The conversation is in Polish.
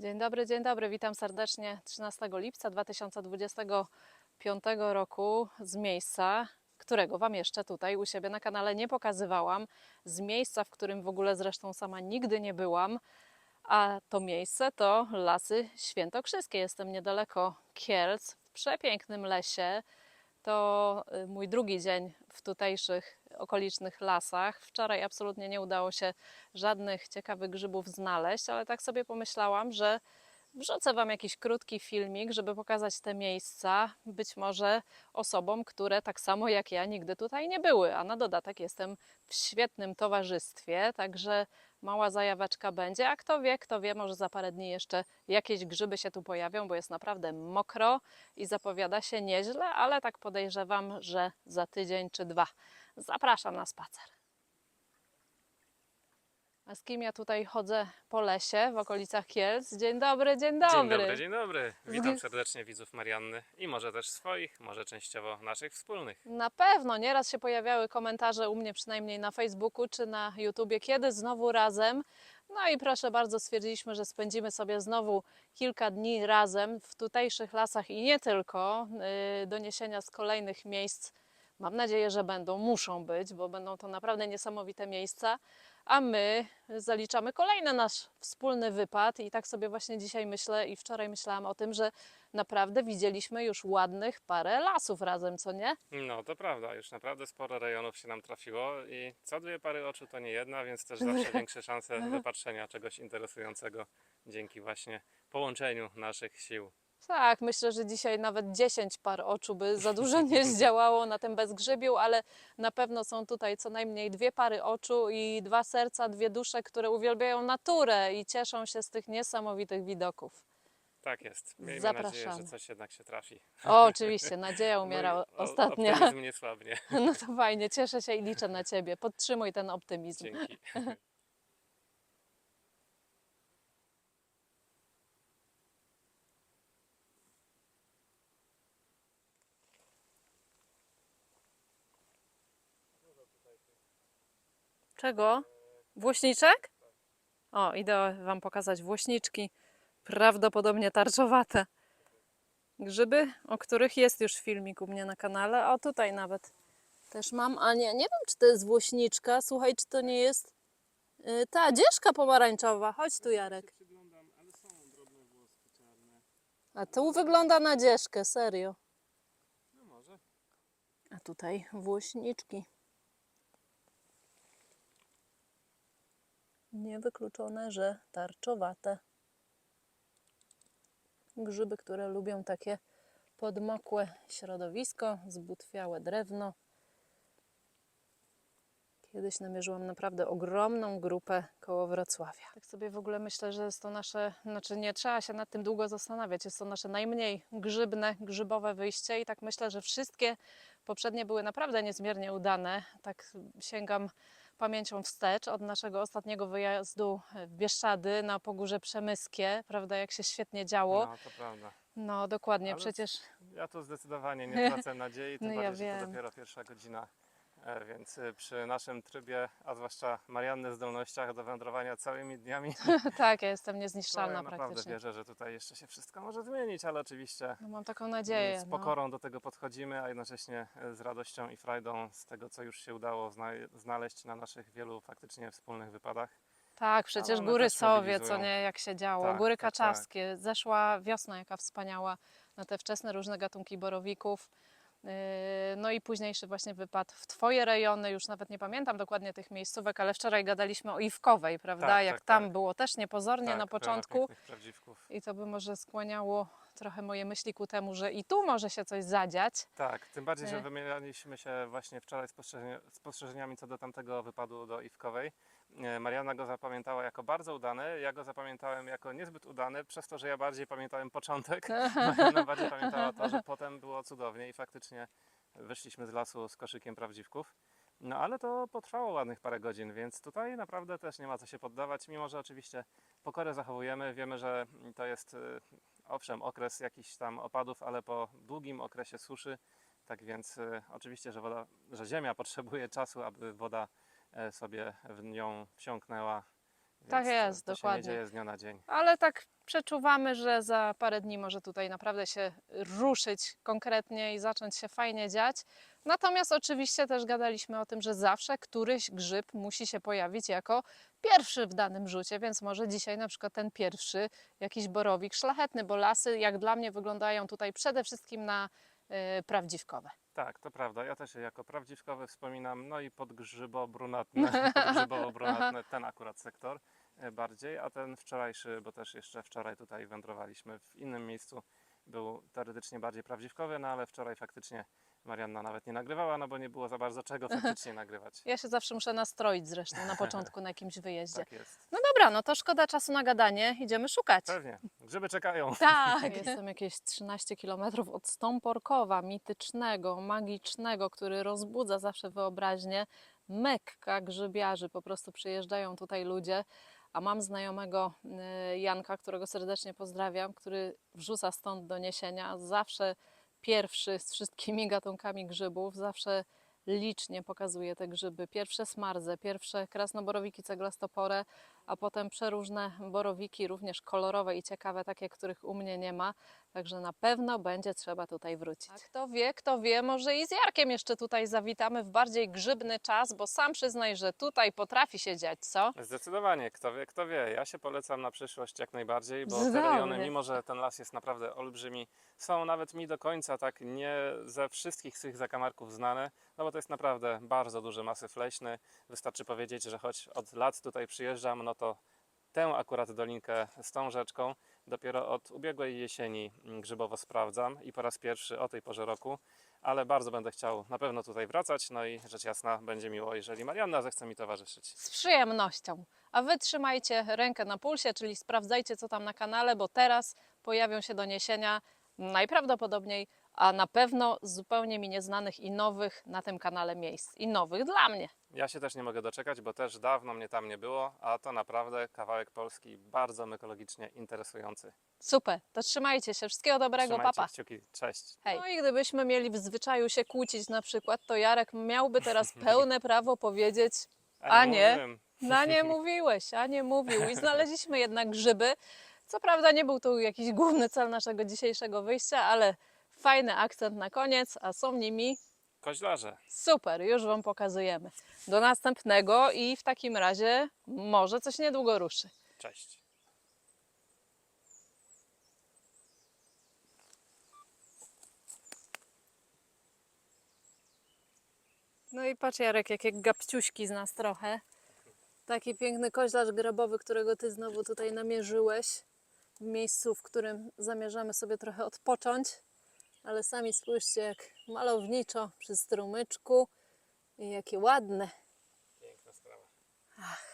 Dzień dobry, dzień dobry. Witam serdecznie 13 lipca 2025 roku z miejsca, którego Wam jeszcze tutaj u siebie na kanale nie pokazywałam. Z miejsca, w którym w ogóle zresztą sama nigdy nie byłam. A to miejsce to Lasy Świętokrzyskie. Jestem niedaleko Kielc, w przepięknym lesie. To y, mój drugi dzień w tutejszych okolicznych lasach. Wczoraj absolutnie nie udało się żadnych ciekawych grzybów znaleźć, ale tak sobie pomyślałam, że wrzucę Wam jakiś krótki filmik, żeby pokazać te miejsca, być może osobom, które tak samo jak ja nigdy tutaj nie były, a na dodatek jestem w świetnym towarzystwie, także mała zajaweczka będzie, a kto wie, kto wie, może za parę dni jeszcze jakieś grzyby się tu pojawią, bo jest naprawdę mokro i zapowiada się nieźle, ale tak podejrzewam, że za tydzień czy dwa. Zapraszam na spacer. A z kim ja tutaj chodzę po lesie w okolicach Kielc? Dzień dobry, dzień dobry. Dzień dobry, dzień dobry. Witam serdecznie widzów Marianny i może też swoich, może częściowo naszych wspólnych. Na pewno nieraz się pojawiały komentarze u mnie przynajmniej na Facebooku czy na YouTubie, kiedy znowu razem. No i proszę bardzo, stwierdziliśmy, że spędzimy sobie znowu kilka dni razem w tutejszych lasach i nie tylko. Yy, Doniesienia z kolejnych miejsc, mam nadzieję, że będą, muszą być, bo będą to naprawdę niesamowite miejsca. A my zaliczamy kolejny nasz wspólny wypad i tak sobie właśnie dzisiaj myślę i wczoraj myślałam o tym, że naprawdę widzieliśmy już ładnych parę lasów razem, co nie? No to prawda, już naprawdę sporo rejonów się nam trafiło i co dwie pary oczu to nie jedna, więc też zawsze większe szanse wypatrzenia czegoś interesującego dzięki właśnie połączeniu naszych sił. Tak, myślę, że dzisiaj nawet 10 par oczu by za dużo nie zdziałało na tym bezgrzybiu, ale na pewno są tutaj co najmniej dwie pary oczu i dwa serca, dwie dusze, które uwielbiają naturę i cieszą się z tych niesamowitych widoków. Tak jest. Miejmy nadzieję, Zapraszamy. że coś jednak się trafi. O, oczywiście, nadzieja umiera Mój ostatnia. Optymizm nie słabnie. No to fajnie, cieszę się i liczę na Ciebie. Podtrzymuj ten optymizm. Dzięki. Czego? Włośniczek? O, idę Wam pokazać włośniczki, prawdopodobnie tarczowate. Grzyby, o których jest już filmik u mnie na kanale. O, tutaj nawet też mam, a nie, nie wiem, czy to jest włośniczka. Słuchaj, czy to nie jest y, ta dzieszka pomarańczowa. Chodź tu, Jarek. A tu wygląda na dzieszkę, serio. No może. A tutaj włośniczki. Niewykluczone, że tarczowate. Grzyby, które lubią takie podmokłe środowisko, zbutwiałe drewno. Kiedyś namierzyłam naprawdę ogromną grupę koło Wrocławia. Tak sobie w ogóle myślę, że jest to nasze, znaczy nie trzeba się nad tym długo zastanawiać, jest to nasze najmniej grzybne, grzybowe wyjście i tak myślę, że wszystkie poprzednie były naprawdę niezmiernie udane. Tak sięgam pamięcią wstecz od naszego ostatniego wyjazdu w Bieszczady na Pogórze Przemyskie, prawda, jak się świetnie działo. No to prawda. No dokładnie, Ale przecież Ja tu zdecydowanie nie tracę nadziei, tym No ja bardziej, że to wiem. dopiero pierwsza godzina. E, Więc e, przy naszym trybie, a zwłaszcza Marianny zdolnościach do wędrowania całymi dniami, tak, ja jestem niezniszczalna ja naprawdę praktycznie. wierzę, że tutaj jeszcze się wszystko może zmienić, ale oczywiście No, mam taką nadzieję. z no. pokorą do tego podchodzimy, a jednocześnie e, z radością i frajdą z tego, co już się udało zna znaleźć na naszych wielu faktycznie wspólnych wypadach. Tak, przecież góry Sowie, co nie, jak się działo, Tak, góry tak, tak. zeszła wiosna jaka wspaniała na te wczesne różne gatunki borowików. Yy, No i późniejszy właśnie wypad w Twoje rejony, już nawet nie pamiętam dokładnie tych miejscówek, ale wczoraj gadaliśmy o Iwkowej, prawda? Tak, jak tak, tam tak. było też niepozornie Tak, na początku i to by może skłaniało trochę moje myśli ku temu, że i tu może się coś zadziać. Tak, tym bardziej, że wymienialiśmy się właśnie wczoraj spostrzeżenia- spostrzeżeniami co do tamtego wypadu do Iwkowej. E, Mariana go zapamiętała jako bardzo udany, ja go zapamiętałem jako niezbyt udany, przez to, że ja bardziej pamiętałem początek. Mariana bardziej pamiętała to, że potem było cudownie i faktycznie wyszliśmy z lasu z koszykiem prawdziwków. No ale to potrwało ładnych parę godzin, więc tutaj naprawdę też nie ma co się poddawać, mimo że oczywiście pokorę zachowujemy. Wiemy, że to jest y, owszem okres jakichś tam opadów, ale po długim okresie suszy. Tak więc y, oczywiście, że, woda, że ziemia potrzebuje czasu, aby woda e, sobie w nią wsiąknęła. Więc Tak to- jest, to dokładnie. się nie dzieje z dnia na dzień. Ale tak przeczuwamy, że za parę dni może tutaj naprawdę się ruszyć konkretnie i zacząć się fajnie dziać. Natomiast oczywiście też gadaliśmy o tym, że zawsze któryś grzyb musi się pojawić jako pierwszy w danym rzucie, więc może dzisiaj na przykład ten pierwszy jakiś borowik szlachetny, bo lasy jak dla mnie wyglądają tutaj przede wszystkim na prawdziwkowe. Tak, to prawda. Ja też je jako prawdziwkowy wspominam. No i podgrzybo-brunatne, podgrzybowo-brunatne, ten akurat sektor e, bardziej, a ten wczorajszy, bo też jeszcze wczoraj tutaj wędrowaliśmy w innym miejscu, był teoretycznie bardziej prawdziwkowy, no ale wczoraj faktycznie Marianna nawet nie nagrywała, no bo nie było za bardzo czego faktycznie nagrywać. Ja się zawsze muszę nastroić zresztą na początku na jakimś wyjeździe. Tak jest. No dobra, no to szkoda czasu na gadanie, idziemy szukać. Pewnie. Grzyby czekają. Tak, jestem jakieś 13 km od Stąporkowa, mitycznego, magicznego, który rozbudza zawsze wyobraźnię. Mekka grzybiarzy, po prostu przyjeżdżają tutaj ludzie. A mam znajomego y, Janka, którego serdecznie pozdrawiam, który wrzuca stąd doniesienia. Zawsze pierwszy z wszystkimi gatunkami grzybów, zawsze licznie pokazuje te grzyby. Pierwsze smarze, pierwsze krasnoborowiki ceglastopore, a potem przeróżne borowiki, również kolorowe i ciekawe, takie, których u mnie nie ma. Także na pewno będzie trzeba tutaj wrócić. A kto wie, kto wie, może i z Jarkiem jeszcze tutaj zawitamy w bardziej grzybny czas, bo sam przyznaj, że tutaj potrafi się dziać, co? Zdecydowanie, kto wie, kto wie. Ja się polecam na przyszłość jak najbardziej, bo te rejony, mimo że ten las jest naprawdę olbrzymi, są nawet mi do końca tak nie ze wszystkich tych zakamarków znane, no bo to jest naprawdę bardzo duży masyw leśny. Wystarczy powiedzieć, że choć od lat tutaj przyjeżdżam, no to tę akurat dolinkę z tą rzeczką dopiero od ubiegłej jesieni grzybowo sprawdzam i po raz pierwszy o tej porze roku, ale bardzo będę chciał na pewno tutaj wracać, no i rzecz jasna będzie miło, jeżeli Marianna zechce mi towarzyszyć. Z przyjemnością. A wy trzymajcie rękę na pulsie, czyli sprawdzajcie, co tam na kanale, bo teraz pojawią się doniesienia najprawdopodobniej, a na pewno zupełnie mi nieznanych i nowych na tym kanale miejsc. I nowych dla mnie. Ja się też nie mogę doczekać, bo też dawno mnie tam nie było, a to naprawdę kawałek Polski bardzo ekologicznie interesujący. Super, to trzymajcie się. Wszystkiego dobrego, Trzymajcie papa. kciuki, cześć. Hej. No i gdybyśmy mieli w zwyczaju się kłócić na przykład, to Jarek miałby teraz pełne prawo powiedzieć, A nie? mówiłem. no nie mówiłeś, a nie mówił. I znaleźliśmy jednak grzyby. Co prawda nie był to jakiś główny cel naszego dzisiejszego wyjścia, ale fajny akcent na koniec, a są nimi Koźlarze. super, już Wam pokazujemy. Do następnego i w takim razie może coś niedługo ruszy. Cześć. No i patrz Jarek, jakie gapciuśki z nas trochę. Taki piękny koźlarz grabowy, którego Ty znowu tutaj namierzyłeś. W miejscu, w którym zamierzamy sobie trochę odpocząć. Ale sami spójrzcie, jak malowniczo przy strumyczku. I jakie ładne. Piękna sprawa. Ach,